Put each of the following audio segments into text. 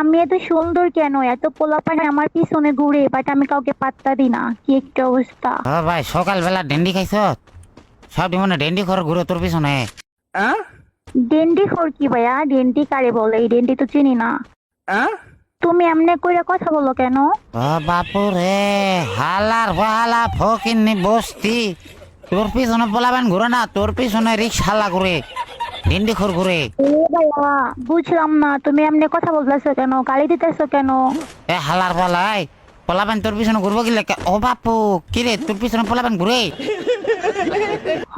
আমি এত সুন্দর কেন? এত পোলাপানি আমার পিছনে ঘুরে বাট আমি কাউকে পাত্তা দিই না। কি একটা অবস্থা। ও ভাই সকালবেলা ডেন্ডি খাইছ? সব মানে ডেন্ডি খর ঘুরে তোর পিছনে। ডেন্ডি খোর কি ভাইয়া? ডেন্ডি কারে বলে? এই ডেন্ডি তো চিনি না। তুমি এমনি কইরা কথা বলো কেন? ও বাপু রে হালার হালা ফকিন্নি বস্তি। তোর পিছনে পোলাবেন ঘুরে না তোর পিছনে রিক্সালা ঘুরে। ডেন্ডি খর ঘুরে বুঝলাম না তুমি এমনি কথা বলতেছো কেন? গালি দিতেছো কেন? এ হালার পালাই পোলাবেন তোর পিছনে ঘুরবো কি ও বাপু কি রে তোর পিছনে পোলাবেন ঘুরে?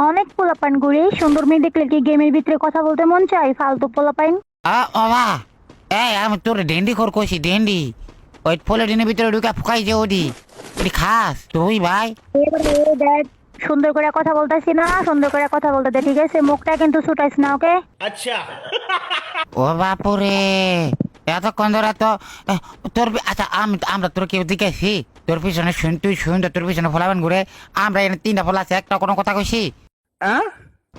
অনেক পোলাপান ঘুরে সুন্দর মেয়ে দেখলে কি গেমের ভিতরে কথা বলতে মন চাই ফালতু পোলাপাইন। আ এই আমি তোর ডেন্ডি খর কইছি ডেন্ডি। ওই পলিটিনের ভিতরে ঢুকা ফুকাই যে ওডি। খাস তুই ভাই। দেখ সুন্দর করে কথা বলতেছি না সুন্দর করে কথা বলতে দে ঠিক আছে? মুখটা কিন্তু ছুটাইস না ওকে? আচ্ছা। ও বাপুরে এতক্ষণ ধরে তো তোর আচ্ছা আমি আমরা তোর কেউ দেখেছি তোর পিছনে শুন তুই শুন তোর পিছনে ফলাবেন ঘুরে। আমরা এখানে তিনটা ফলা আছে একটা কোনো কথা কইছি?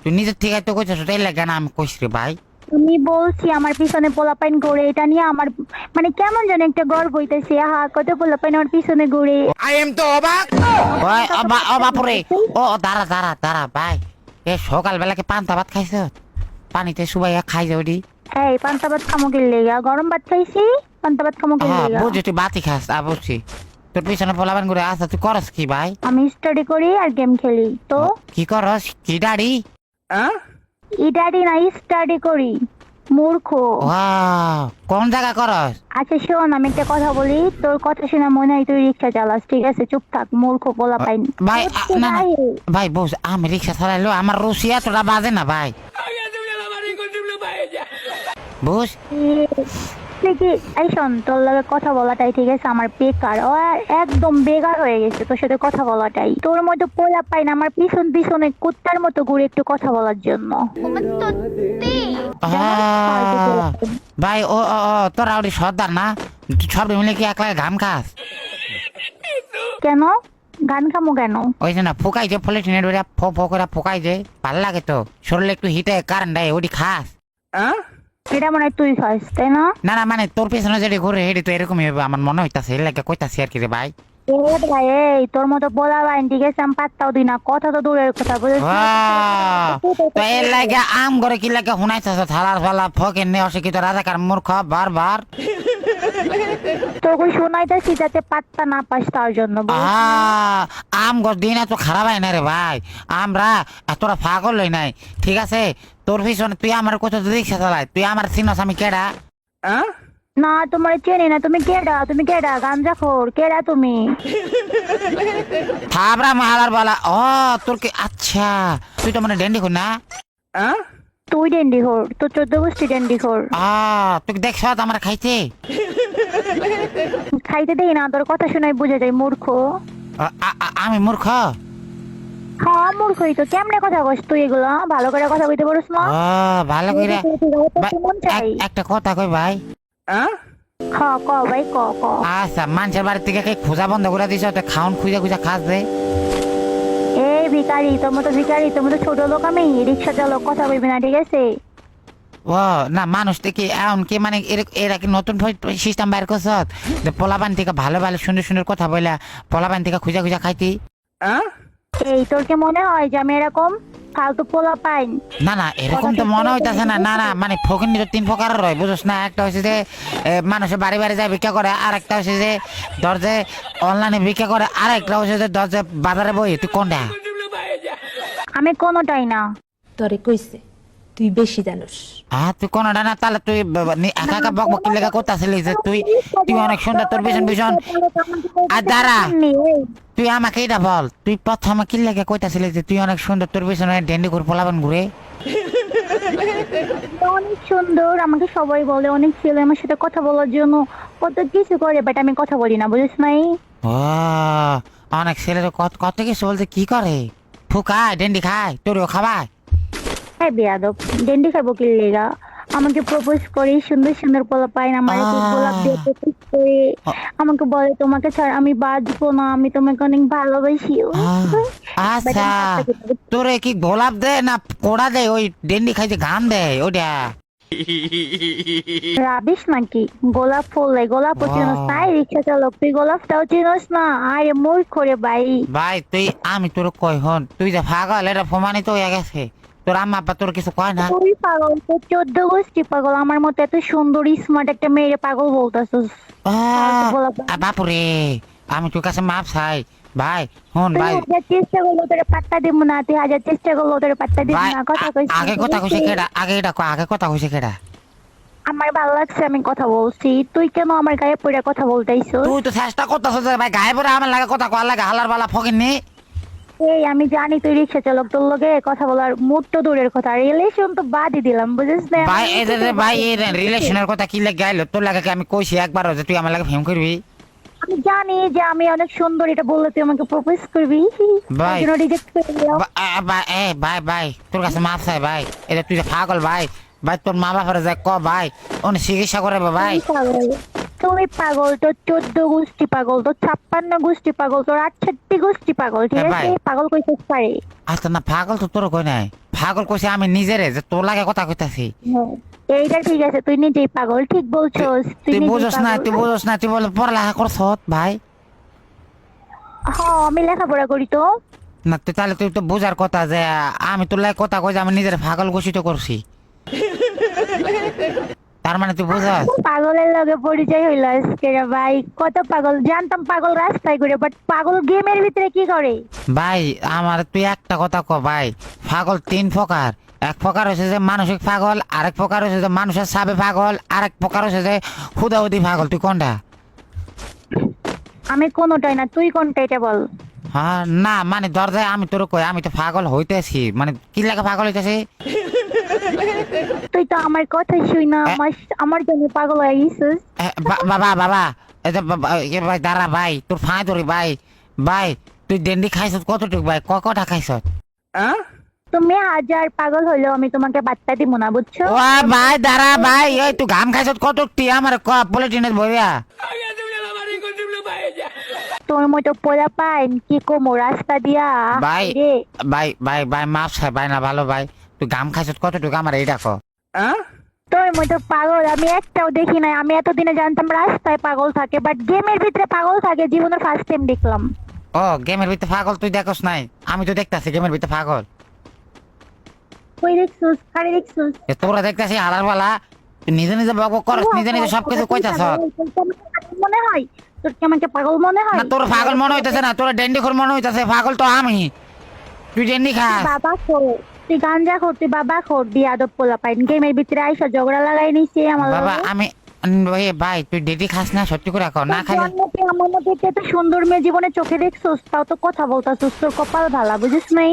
তুই নিজের আছে তো কইছিস ওটাই লাগে না আমি কইছি রে ভাই। আমি বলছি আমার পিছনে পোলাপাইন ঘুরে এটা নিয়ে আমার মানে কেমন যেন একটা গর্ব হইতেছে। আহা কত পোলাপাইন আমার পিছনে ঘুরে ওই ও বা- ও বাপুরে। ও ও, দাঁড়া দাঁড়া দাঁড়া ভাই। এ সকালবেলা কি পান্তা ভাত খাইছ? পানিতে সুবাইয়া খাই যাও দি এই পান্তা ভাত খামো কি লেগা। গরম ভাত খাইছি পান্তা ভাত খামো কি হ্যাঁ লেগা। বুঝছি তুই বাতি খাস আ বুঝছি। তোর পিছনে ফলাবেন ঘুরে আসা তুই করস কি ভাই? আমি স্টাডি করি আর গেম খেলি। তো? কি করস? কি দাড়ি? ইডাডি না স্টাডি করি। মূর্খ। কোন জায়গা করস। আচ্ছা শোন আমি একটা কথা বলি। তোর কথা শুনে মনে হয় তুই রিক্সা চালাস ঠিক আছে? চুপ থাক মূর্খ পোলাপাইন ভাই না ভাই। বস আমি রিক্সা চালাইলো আমার রুসিয়া তোরা বাজে না ভাই। বুঝ কি এই শোন তোর লগে কথা বলাটাই ঠিক আছে আমার বেকার। ও একদম বেকার হয়ে গেছে তোর সাথে কথা বলাটাই। তোর মতো পোলা পাই না আমার পিছন পিছনে কুত্তার মতো ঘুরে একটু কথা বলার জন্য। ভাই ও তোরা ওটি সর্দার না? সব মিলে কি একলা ঘাম খাস? কেন? গান খামো কেন? ওই যে না ফোকাই যে ফলে টিনের ফো ফো করে ফোকাই যে ভালো লাগে তো। শরীরে একটু হিটে কারেন্ট দেয় ওটি খাস। এটা মনে হয় তুই তাই না? না না মানে তোর পেছনে যেটি ঘুরে তো এরকমই হবে আমার মনে হইতাছে এর লাগে কইতাছি আর কি রে ভাই। ভাই এই তোর মতো বাইন ঠিক আছে আমি পাত্তাও দিই না কথা তো দূরের কথা বুঝেছিস? ওয়াও, তো এর লাগে আম করে কি লাগে শুনাইতেছ থালার ফালা ফকে নে অশিক্ষিত রাজাকার মূর্খ বারবার। তোকে শোনাইতেছি যাতে পাত্তা না পাস তার জন্য আম দিন এত খারাপ হয় না রে ভাই। আমরা এতটা পাগল হই নাই ঠিক আছে? তোর পিছনে তুই আমার কোথাও রিক্সা চালাই তুই আমার চিনস আমি কেডা? না তোমার চেনি না। তুমি কেডা? তুমি কেডা? গাঞ্জা খোর কেডা তুমি? থাবরা মাহালার বালা। ও তোর কি আচ্ছা। তুই তো মানে ডেন্ডি খুন না? তুই ডেন্ডি খোর তো চোদ্দ গোষ্ঠী ডেন্ডি খোর। আহ তুই দেখছ আমার খাইতে। খাইতে দেই না তোর কথা শুনাই বুঝে যায় মূর্খ। আ- আ- আ- আমি মূর্খ? হ্যাঁ মূর্খই তো। কেমনে কথা কস তুই এগুলো? ভালো করে কথা কইতে পারিস না? ও ভালো করে একটা কথা কই ভাই। খ ক ভাই ক ক। আচ্ছা মানুষের বাড়ি থেকে কি খোঁজা বন্ধ করে দিছ তো খাউন খুঁজে খুঁজে খাস দে। এই ভিকারি মতো ভিকারি মতো ছোট লোক আমি রিক্সা চালক কথা কইবি না ঠিক আছে? ও না মানুষ থেকে এমন কি মানে এর- কি নতুন সিস্টেম বাইর করছ? যে পোলাবান থেকে ভালো ভালো সুন্দর সুন্দর কথা বলে পোলাবান থেকে খুঁজা খুঁজা খাইতি। এই তোর কি মনে হয় যে আমি এরকম ফালতু পোলা পাইন না না এরকম তো মনে হইতাছে না। না না মানে ফকিনি তো তিন প্রকার রয় বুঝছ না? একটা হচ্ছে যে মানুষে বাড়ি বাড়ি যায় ভিক্ষা করে আর একটা হচ্ছে যে দরজে অনলাইনে ভিক্ষা করে আর একটা হচ্ছে যে দরজে বাজারে বই তুই কোনটা? আমি কোনোটাই না। তোরে কইছে তুই বেশি জানোস। হ্যাঁ তুই কোনটা না তাহলে তুই একা একা বক বক লেগে করতেছিলি যে তুই তুই অনেক সুন্দর তোর ভীষণ ভীষণ। আর দাঁড়া তুই আমাকে এটা বল তুই প্রথমে কি লেগে কইতাছিলি যে তুই অনেক সুন্দর তোর পিছনে ডেন্ডি ঘুর পোলাবেন ঘুরে? অনেক সুন্দর আমাকে সবাই বলে অনেক ছেলে আমার সাথে কথা বলার জন্য কত কিছু করে বাট আমি কথা বলি না বুঝিস নাই? অনেক ছেলের কত কত কিছু বলতে কি করে? ফুকায় ডেন্ডি খায় তোরও খাবায়? হ্যাঁ বেয়াদব ডেন্ডি খাব কি লেগা? আমাকে প্রপোজ করে সুন্দর সুন্দর পোলা পাই না আহ। গোলাপ দিয়ে প্রপোজ করে। আমাকে বলে তোমাকে ছাড়া আমি বাঁচবো না আমি তোমাকে অনেক ভালোবাসি। আচ্ছা। তোরে কি গোলাপ দে না কোড়া দে? ওই ডেন্ডি খাইতে ঘাম দেয় ওটা রাবিশ নাকি? গোলাপ ফুল গোলাপ. চিনোস? না এই রিক্সা চালক তুই গোলাপটাও চিনোস না? আরে মূর্খ করে ভাই। ভাই তুই আমি তোর কই হন? তুই যে পাগল এটা প্রমাণিত হয়ে গেছে। তোর আম্মা আব্বা তোর কিছু কয় না? তুই পাগল তোর চোদ্দ গোষ্ঠী পাগল। আমার মতো এত সুন্দর স্মার্ট একটা মেয়েরে পাগল বলতেছিস। বাপুরে আমি তোর কাছে মাপ চাই। ভাই হন ভাই। চেষ্টা করল তোর পাত্তা দিব না তুই হাজার চেষ্টা করল তোর পাত্তা দিব না। কথা কইছিস আগে কথা কইছে কেডা? আগে এটা কয়, আগে কথা কইছে কেডা? আমার ভালো লাগছে আমি কথা বলছি। তুই কেন আমার গায়ে পড়ে কথা বলতেইছ তুই তো চেষ্টা করতেছ ভাই গায়ে পরে আমার লাগে কথা কয় লাগে হালার বালা ফকির নি। এই আমি জানি তুই রিক্সা চালক তোর লগে কথা বলার মুড তো দূরের কথা। রিলেশন তো বাদই দিলাম বুঝিস না? ভাই এই যে যে ভাই এই রিলেশনের কথা কি লাগে গাইলো তোর লাগে আমি কইছি একবার যে তুই আমার লাগে ফেম করবি? আমি জানি যে আমি অনেক সুন্দর এটা বললে তুই আমাকে প্রপোজ করবি। ভাই। রিজেক্ট করে দিলাম। ভাই এ ভাই ভাই তোর কাছে মাপ চাই ভাই। এটা তুই যে পাগল ভাই। ভাই তোর মা বাবার যায় ক ভাই? উনি চিকিৎসা করে ভাই। তুই পাগল তোর চোদ্দ গোষ্ঠী পাগল তোর ছাপ্পান্ন গোষ্ঠী পাগল তোর আটষট্টি গোষ্ঠী পাগল ঠিক আছে। পাগল কইতে পারে। আচ্ছা না পাগল তো তোর কই নাই। পাগল কইছে আমি নিজেরে যে তোর লাগে কথা কইতাছি। হ্যাঁ, এইটা ঠিক আছে তুই নিজেই পাগল ঠিক বলছস তুই বুঝোস না তুই বুঝোস না তুই বলে পড়ালেখা করছ ভাই? হ্যাঁ আমি লেখাপড়া করি তো। না তুই তাহলে তুই তো বুঝার কথা যে আমি তোর লাগে কথা কই যে আমি নিজের পাগল ঘোষিত করছি। তার মানে তুই বুঝাস পাগলের লগে পরিচয় হইল আজকে রে ভাই। কত পাগল? জানতাম পাগল রাস্তায় ঘুরে বাট পাগল গেমের ভিতরে কি করে? ভাই আমার তুই একটা কথা ক ভাই। পাগল তিন প্রকার। এক প্রকার হচ্ছে যে মানসিক পাগল আরেক প্রকার হচ্ছে যে মানুষের সাবে পাগল আরেক প্রকার হচ্ছে যে হুদাহুদি পাগল। তুই কোনটা? আমি কোনোটাই না তুই কোনটা এটা বল? হ্যাঁ না মানে দরজায় আমি তোর কই আমি তো পাগল হইতেছি। মানে কি লাগে পাগল হইতেছি? তুই তো আমার কথা শুই না আমার আমার জন্য পাগল হয়ে গেছিস। বাবা বাবা ভাই দাঁড়া ভাই তোর ফাঁ ধরি ভাই ভাই তুই ডেন্ডি খাইছ কতটুক ভাই? ক কটা খাইছ তুমি হাজার পাগল হইলেও আমি তোমাকে বার্তা দিব না বুঝছ? ও ভাই দাঁড়া ভাই এই তুই ঘাম খাইছ কতটি আমার ক পলিটিনের ভরিয়া তোর মতো পোলা পাইন কি কমো? রাস্তা দিয়া ভাই রে। ভাই ভাই ভাই মাফ চাই ভাই না ভালো ভাই। তুই গাম খাইছ কতটুকু? আমার এইটা ক তোর মতো পাগল আমি একটাও দেখি নাই। আমি এতদিনে জানতাম রাস্তায় পাগল থাকে বাট গেমের ভিতরে পাগল থাকে জীবনে ফার্স্ট টাইম দেখলাম। ও গেমের ভিতরে পাগল তুই দেখোস নাই? আমি তো দেখতাছি গেমের ভিতরে পাগল। কই দেখছুস? কারে দেখছুস? তোরা দেখতাছি হালার বালা নিজে নিজে বক বক করস নিজে নিজে সবকিছু কইতাছ মনে হয়? তোর কি আমাকে পাগল মনে হয়? না তোর পাগল মনে হইতেছে না তোর মনে হইতেছে পাগল তো আমি। তুই ডেন্ডি খাস। বাবা খোর তুই গাঞ্জা খোর তুই বাবা খোর আদব পোলা পাইন গেমের ভিতরে আইসা ঝগড়া লাগাই নিছে আমার বাবা আমি ভাই তুই ডেডি খাস না সত্যি করে কর না খালি আমার মধ্যে এত সুন্দর মেয়ে জীবনে চোখে দেখছোস তাও তো কথা বলতাছোস তোর কপাল ভালা বুঝিস নাই?